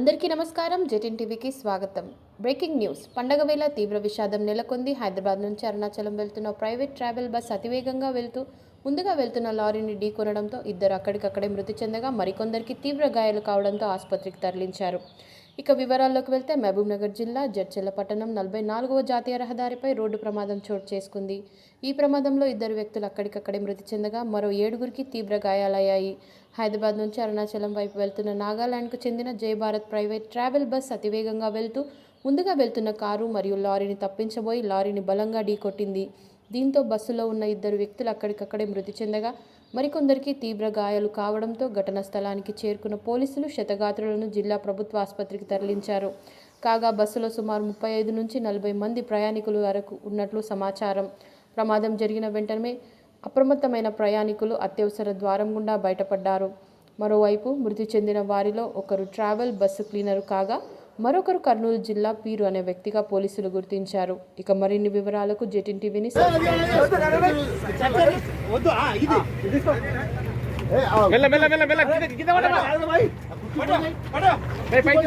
అందరికీ నమస్కారం. జెటిన్ టీవీకి స్వాగతం. Breaking news. పండగ వేళ తీవ్ర విషాదం నెలకొంది. హైదరాబాద్ నుంచి అరుణాచలం వెళ్తున్న ప్రైవేట్ ట్రావెల్ బస్ అతివేగంగా వెళ్తూ ముందుగా వెళ్తున్న లారీని ఢీకొనడంతో ఇద్దరు అక్కడికక్కడే మృతి చెందగా మరికొందరికి తీవ్ర గాయాలు కావడంతో ఆసుపత్రికి తరలించారు. ఇక వివరాల్లోకి వెళ్తే మహబూబ్నగర్ జిల్లా జడ్చెల్ల పట్టణం నలభై నాలుగవ జాతీయ రహదారిపై రోడ్డు ప్రమాదం చోటు చేసుకుంది. ఈ ప్రమాదంలో ఇద్దరు వ్యక్తులు అక్కడికక్కడే మృతి చెందగా మరో ఏడుగురికి తీవ్ర గాయాలయ్యాయి. హైదరాబాద్ నుంచి అరుణాచలం వైపు వెళ్తున్న నాగాలాండ్కు చెందిన జయభారత్ ప్రైవేట్ ట్రావెల్ బస్ అతివేగంగా వెళ్తూ ముందుగా వెళ్తున్న కారు మరియు లారీని తప్పించబోయి లారీని బలంగా ఢీకొట్టింది. దీంతో బస్సులో ఉన్న ఇద్దరు వ్యక్తులు అక్కడికక్కడే మృతి చెందగా మరికొందరికి తీవ్ర గాయాలు కావడంతో ఘటనా స్థలానికి చేరుకున్న పోలీసులు శతగాత్రులను జిల్లా ప్రభుత్వ ఆసుపత్రికి తరలించారు. కాగా బస్సులో సుమారు ముప్పై ఐదు నుంచి నలభై మంది ప్రయాణికులు వరకు ఉన్నట్లు సమాచారం. ప్రమాదం జరిగిన వెంటనే అప్రమత్తమైన ప్రయాణికులు అత్యవసర ద్వారం గుండా బయటపడ్డారు. మరోవైపు మృతి చెందిన వారిలో ఒకరు ట్రావెల్ బస్సు క్లీనరు కాగా మరొకరు కర్నూలు జిల్లా పీరు అనే వ్యక్తిగా పోలీసులు గుర్తించారు ఇక మరిన్ని వివరాలకు జెటిన్ టీవీని. మెల్ల మెల్ల మెల్ల మెల్ల కింద. పడు, పైకి.